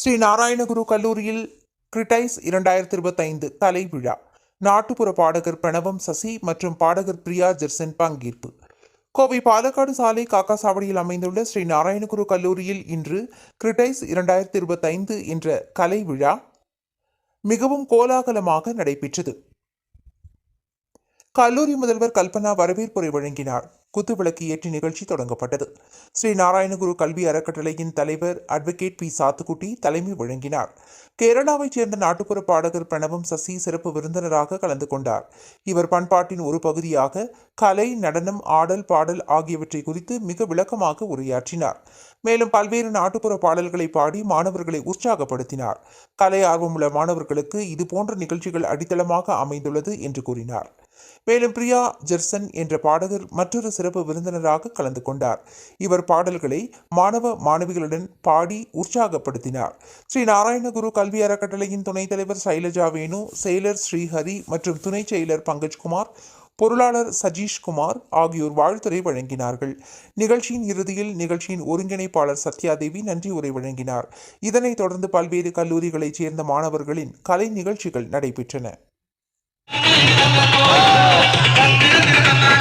ஸ்ரீ நாராயணகுரு கல்லூரியில் கிரிட்டைஸ் இரண்டாயிரத்தி இருபத்தைந்து கலை விழா நாட்டுப்புற பாடகர் பிரணவம் சசி மற்றும் பாடகர் பிரியா ஜெர்சன் பங்கேற்பு. கோவை பாலக்காடு சாலை காக்காசாவடியில் அமைந்துள்ள ஸ்ரீ நாராயணகுரு கல்லூரியில் இன்று கிரிட்டைஸ் இரண்டாயிரத்தி இருபத்தைந்து என்ற கலை விழா மிகவும் கோலாகலமாக நடைபெற்றது. கல்லூரி முதல்வர் கல்பனா வரவேற்புரை வழங்கினார். குத்துவிளக்கு ஏற்றி நிகழ்ச்சி தொடங்கப்பட்டது. ஸ்ரீ நாராயணகுரு கல்வி அறக்கட்டளையின் தலைவர் அட்வொகேட் பி. சாத்துக்குட்டி தலைமை வழங்கினார். கேரளாவைச் சேர்ந்த நாட்டுப்புற பாடகர் பிரணவம் சசி சிறப்பு விருந்தினராக கலந்து கொண்டார். இவர் பண்பாட்டின் ஒரு பகுதியாக கலை நடனம் ஆடல் பாடல் ஆகியவற்றை குறித்து மிக விளக்கமாக உரையாற்றினார். மேலும் பல்வேறு நாட்டுப்புற பாடல்களை பாடி மாணவர்களை உற்சாகப்படுத்தினார். கலை ஆர்வமுள்ள மாணவர்களுக்கு இது போன்ற நிகழ்ச்சிகள் அடித்தளமாக அமைந்துள்ளது என்று கூறினார். மேலும் பிரியா ஜெர்சன் என்ற பாடகர் மற்றொரு சிறப்பு விருந்தினராக கலந்து கொண்டார். இவர் பாடல்களை மாணவ மாணவிகளுடன் பாடி உற்சாகப்படுத்தினார். ஸ்ரீ நாராயணகுரு கல்வி அறக்கட்டளையின் துணைத் தலைவர் சைலஜா வேணு செயலர் ஸ்ரீஹரி மற்றும் துணை செயலர் பங்கஜ்குமார் பொருளாளர் சஜீஷ் குமார் ஆகியோர் வாழ்த்துறை வழங்கினார்கள். நிகழ்ச்சியின் இறுதியில் நிகழ்ச்சியின் ஒருங்கிணைப்பாளர் சத்யாதேவி நன்றி உரை வழங்கினார். இதனைத் தொடர்ந்து பல்வேறு கல்லூரிகளைச் சேர்ந்த மாணவர்களின் கலை நிகழ்ச்சிகள் நடைபெற்றன. Oh!